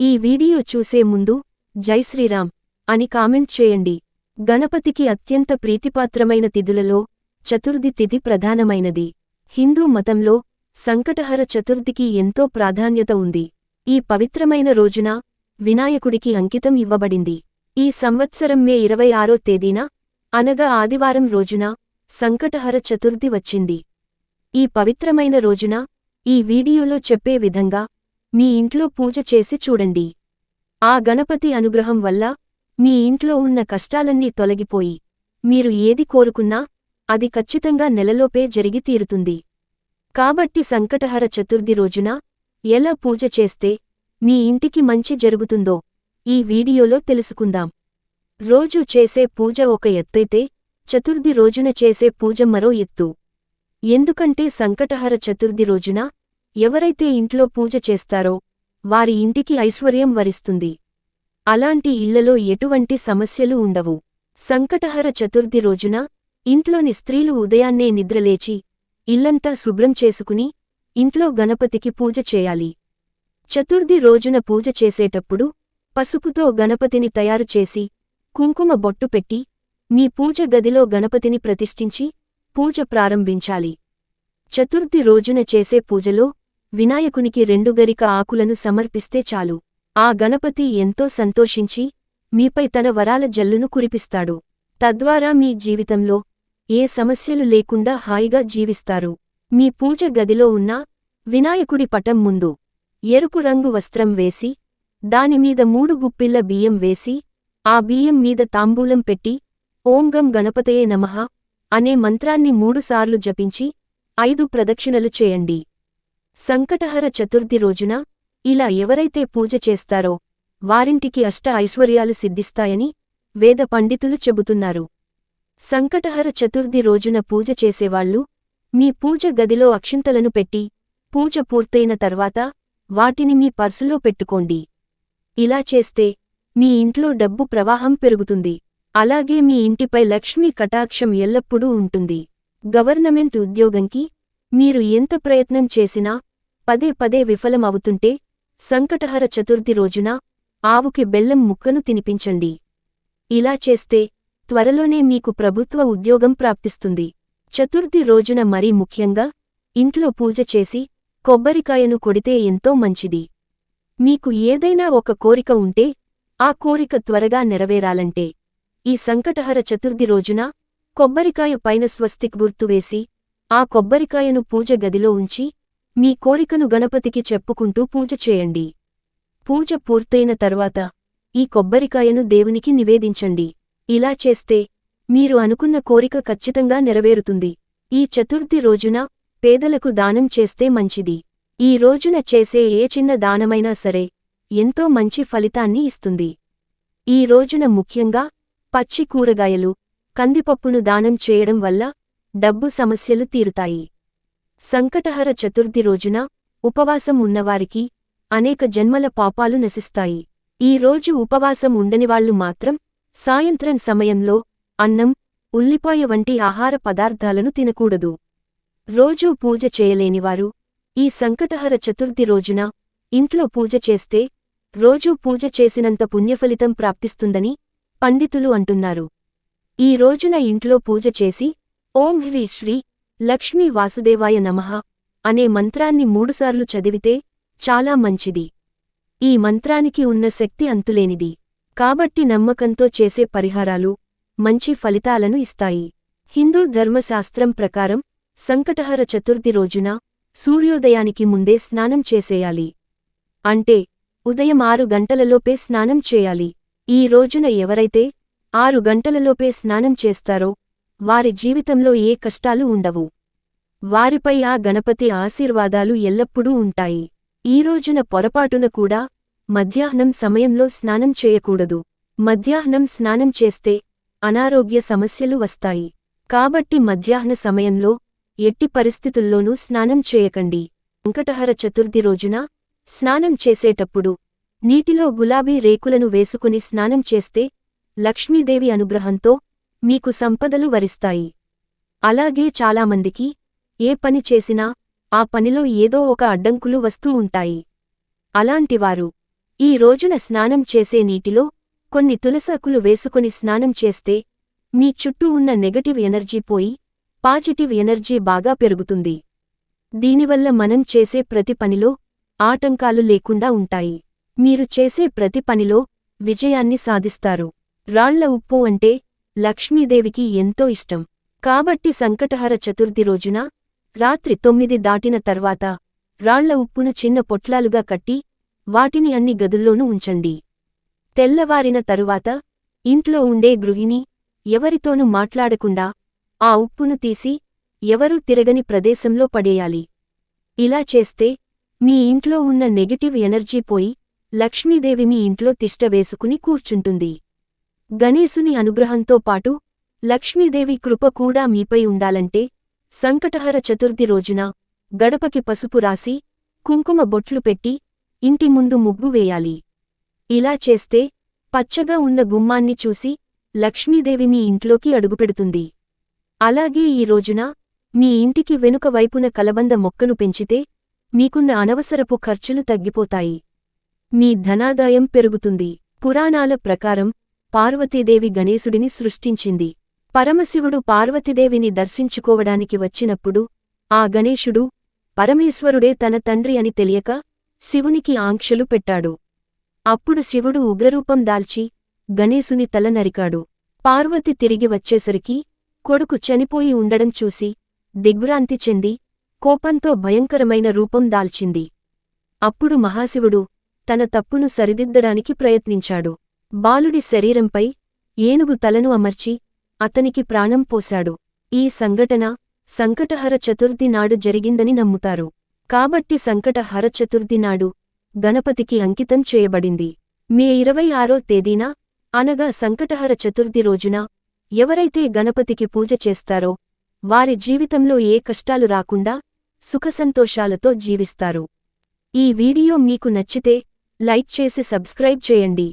ఈ వీడియో చూసే ముందు జై శ్రీరామ్ అని కామెంట్ చేయండి. గణపతికి అత్యంత ప్రీతిపాత్రమైన తిథులలో చతుర్థి తిథి ప్రధానమైనది. హిందూ మతంలో సంకటహర చతుర్థికి ఎంతో ప్రాధాన్యత ఉంది. ఈ పవిత్రమైన రోజున వినాయకుడికి అంకితం ఇవ్వబడింది. ఈ సంవత్సరం మే ఇరవై ఆరో తేదీన అనగా ఆదివారం రోజున సంకటహర చతుర్థి వచ్చింది. ఈ పవిత్రమైన రోజున ఈ వీడియోలో చెప్పే విధంగా మీ ఇంట్లో పూజ చేసి చూడండి. ఆ గణపతి అనుగ్రహం వల్ల మీ ఇంట్లో ఉన్న కష్టాలన్నీ తొలగిపోయి మీరు ఏది కోరుకున్నా అది ఖచ్చితంగా నెలలోపే జరిగి తీరుతుంది. కాబట్టి సంకటహర చతుర్థి రోజున ఎలా పూజ చేస్తే మీ ఇంటికి మంచి జరుగుతుందో ఈ వీడియోలో తెలుసుకుందాం. రోజు చేసే పూజ ఒక ఎత్తైతే చతుర్థి రోజున చేసే పూజ మరో ఎత్తు. ఎందుకంటే సంకటహర చతుర్థి రోజున ఎవరైతే ఇంట్లో పూజ చేస్తారో వారి ఇంటికి ఐశ్వర్యం వరిస్తుంది. అలాంటి ఇళ్ళలో ఎటువంటి సమస్యలు ఉండవు. సంకటహర చతుర్థి రోజున ఇంట్లోని స్త్రీలు ఉదయాన్నే నిద్రలేచి ఇల్లంతా శుభ్రం చేసుకుని ఇంట్లో గణపతికి పూజ చేయాలి. చతుర్థి రోజున పూజ చేసేటప్పుడు పసుపుతో గణపతిని తయారు చేసి కుంకుమ బొట్టు పెట్టి మీ పూజ గదిలో గణపతిని ప్రతిష్ఠించి పూజ ప్రారంభించాలి. చతుర్థి రోజున చేసే పూజలో వినాయకునికి రెండు గరిక ఆకులను సమర్పిస్తే చాలు. ఆ గణపతి ఎంతో సంతోషించి మీపై తన వరాల జల్లును కురిపిస్తాడు. తద్వారా మీ జీవితంలో ఏ సమస్యలు లేకుండా హాయిగా జీవిస్తారు. మీ పూజ గదిలో ఉన్న వినాయకుడి పటం ముందు ఎరుపు రంగు వస్త్రం వేసి దానిమీద మూడు గుప్పిళ్ళ బియ్యం వేసి ఆ బియ్యం మీద తాంబూలం పెట్టి ఓంగం గణపతయే నమః అనే మంత్రాన్ని మూడుసార్లు జపించి ఐదు ప్రదక్షిణలు చేయండి. సంకటహర చతుర్థి రోజున ఇలా ఎవరైతే పూజ చేస్తారో వారింటికి అష్ట ఐశ్వర్యాలు సిద్ధిస్తాయని వేద పండితులు చెబుతున్నారు. సంకటహర చతుర్థి రోజున పూజ చేసేవాళ్ళు మీ పూజ గదిలో అక్షింతలను పెట్టి పూజ పూర్తయిన తర్వాత వాటిని మీ పర్సులో పెట్టుకోండి. ఇలా చేస్తే మీ ఇంట్లో డబ్బు ప్రవాహం పెరుగుతుంది. అలాగే మీ ఇంటిపై లక్ష్మీ కటాక్షం ఎల్లప్పుడూ ఉంటుంది. గవర్నమెంట్ ఉద్యోగంకి మీరు ఎంత ప్రయత్నం చేసినా పదే పదే విఫలమవుతుంటే సంకటహర చతుర్థి రోజున ఆవుకి బెల్లం ముక్కను తినిపించండి. ఇలా చేస్తే త్వరలోనే మీకు ప్రభుత్వ ఉద్యోగం ప్రాప్తిస్తుంది. చతుర్థి రోజున మరీ ముఖ్యంగా ఇంట్లో పూజ చేసి కొబ్బరికాయను కొడితే ఎంతో మంచిది. మీకు ఏదైనా ఒక కోరిక ఉంటే ఆ కోరిక త్వరగా నెరవేరాలంటే ఈ సంకటహర చతుర్థి రోజున కొబ్బరికాయ పైన స్వస్తిక్ గుర్తు వేసి ఆ కొబ్బరికాయను పూజ గదిలో ఉంచి మీ కోరికను గణపతికి చెప్పుకుంటూ పూజ చేయండి. పూజ పూర్తయిన తర్వాత ఈ కొబ్బరికాయను దేవునికి నివేదించండి. ఇలా చేస్తే మీరు అనుకున్న కోరిక ఖచ్చితంగా నెరవేరుతుంది. ఈ చతుర్థి రోజున పేదలకు దానం చేస్తే మంచిది. ఈ రోజున చేసే ఏ చిన్న దానమైనా సరే ఎంతో మంచి ఫలితాన్ని ఇస్తుంది. ఈ రోజున ముఖ్యంగా పచ్చి కూరగాయలు కందిపప్పును దానం చేయడం వల్ల డబ్బు సమస్యలు తీరుతాయి. సంకటహర చతుర్థి రోజున ఉపవాసం ఉన్నవారికి అనేక జన్మల పాపాలు నశిస్తాయి. ఈ రోజు ఉపవాసం ఉండనివాళ్ళు మాత్రం సాయంత్రం సమయంలో అన్నం ఉల్లిపాయ వంటి ఆహార పదార్థాలను తినకూడదు. రోజూ పూజ చేయలేనివారు ఈ సంకటహర చతుర్థి రోజున ఇంట్లో పూజ చేస్తే రోజూ పూజ చేసినంత పుణ్యఫలితం ప్రాప్తిస్తుందని పండితులు అంటున్నారు. ఈ రోజున ఇంట్లో పూజ చేసి ఓం హ్రీ శ్రీ లక్ష్మీ వాసుదేవాయ నమః అనే మంత్రాన్ని మూడుసార్లు చదివితే చాలా మంచిది. ఈ మంత్రానికి ఉన్న శక్తి అంతులేనిది. కాబట్టి నమ్మకంతో చేసే పరిహారాలు మంచి ఫలితాలను ఇస్తాయి. హిందూ ధర్మశాస్త్రం ప్రకారం సంకటహర చతుర్థి రోజున సూర్యోదయానికి ముందే స్నానం చేసేయాలి. అంటే ఉదయం ఆరు గంటలలోపే స్నానం చేయాలి. ఈ రోజున ఎవరైతే ఆరు గంటలలోపే స్నానం చేస్తారో వారి జీవితంలో ఏ కష్టాలు ఉండవు. వారిపై ఆ గణపతి ఆశీర్వాదాలు ఎల్లప్పుడూ ఉంటాయి. ఈ రోజున పొరపాటున కూడా మధ్యాహ్నం సమయంలో స్నానం చేయకూడదు. మధ్యాహ్నం స్నానం చేస్తే అనారోగ్య సమస్యలు వస్తాయి. కాబట్టి మధ్యాహ్న సమయంలో ఎట్టి పరిస్థితుల్లోనూ స్నానం చేయకండి. వెంకటహర చతుర్థి రోజున స్నానం చేసేటప్పుడు నీటిలో గులాబీ రేకులను వేసుకుని స్నానం చేస్తే లక్ష్మీదేవి అనుగ్రహంతో మీకు సంపదలు వరిస్తాయి. అలాగే చాలామందికి ఏ పని చేసినా ఆ పనిలో ఏదో ఒక అడ్డంకులు వస్తూ ఉంటాయి. అలాంటివారు ఈ రోజున స్నానం చేసే నీటిలో కొన్ని తులసాకులు వేసుకుని స్నానం చేస్తే మీ చుట్టూ ఉన్న నెగటివ్ ఎనర్జీ పోయి పాజిటివ్ ఎనర్జీ బాగా పెరుగుతుంది. దీనివల్ల మనం చేసే ప్రతి పనిలో ఆటంకాలు లేకుండా ఉంటాయి. మీరు చేసే ప్రతి పనిలో విజయాన్ని సాధిస్తారు. రాళ్ళ ఉప్పు అంటే లక్ష్మీదేవికి ఎంతో ఇష్టం. కాబట్టి సంకటహర చతుర్థి రోజున రాత్రి తొమ్మిది దాటిన తర్వాత రాళ్ళ ఉప్పును చిన్న పొట్లాలుగా కట్టి వాటిని అన్ని గదుల్లోనూ ఉంచండి. తెల్లవారిన తరువాత ఇంట్లో ఉండే గృహిణి ఎవరితోనూ మాట్లాడకుండా ఆ ఉప్పును తీసి ఎవరూ తిరగని ప్రదేశంలో పడేయాలి. ఇలా చేస్తే మీ ఇంట్లో ఉన్న నెగటివ్ ఎనర్జీ పోయి లక్ష్మీదేవి మీ ఇంట్లో తిష్ట వేసుకుని కూర్చుంటుంది. గణేశుని అనుగ్రహంతో పాటు లక్ష్మీదేవి కృప కూడా మీపై ఉండాలంటే సంకటహర చతుర్థి రోజున గడపకి పసుపు రాసి కుంకుమ బొట్లు పెట్టి ఇంటి ముందు ముగ్గు వేయాలి. ఇలా చేస్తే పచ్చగా ఉన్న గుమ్మాన్ని చూసి లక్ష్మీదేవి మీ ఇంట్లోకి అడుగుపెడుతుంది. అలాగే ఈ రోజున మీ ఇంటికి వెనుక వైపున కలబంద మొక్కను పెంచితే మీకున్న అనవసరపు ఖర్చులు తగ్గిపోతాయి. మీ ధనాదాయం పెరుగుతుంది. పురాణాల ప్రకారం పార్వతీదేవి గణేశుడిని సృష్టించింది. పరమశివుడు పార్వతీదేవిని దర్శించుకోవడానికి వచ్చినప్పుడు ఆ గణేశుడు పరమేశ్వరుడే తన తండ్రి అని తెలియక శివునికి ఆంక్షలు పెట్టాడు. అప్పుడు శివుడు ఉగ్రరూపం దాల్చి గణేశుని తల నరికాడు. పార్వతి తిరిగి వచ్చేసరికి కొడుకు చనిపోయి ఉండడం చూసి దిగ్భ్రాంతి చెంది కోపంతో భయంకరమైన రూపం దాల్చింది. అప్పుడు మహాశివుడు తన తప్పును సరిదిద్దడానికి ప్రయత్నించాడు. బాలుడి శరీరంపై ఏనుగు తలను అమర్చి అతనికి ప్రాణం పోశాడు. ఈ సంఘటన సంకటహర చతుర్థి నాడు జరిగిందని నమ్ముతారు. కాబట్టి సంకటహర చతుర్థి నాడు గణపతికి అంకితం చేయబడింది. మే ఇరవై ఆరో తేదీన అనగా సంకటహర చతుర్థి రోజున ఎవరైతే గణపతికి పూజ చేస్తారో వారి జీవితంలో ఏ కష్టాలు రాకుండా సుఖసంతోషాలతో జీవిస్తారు. ఈ వీడియో మీకు నచ్చితే లైక్ చేసి సబ్స్క్రైబ్ చేయండి.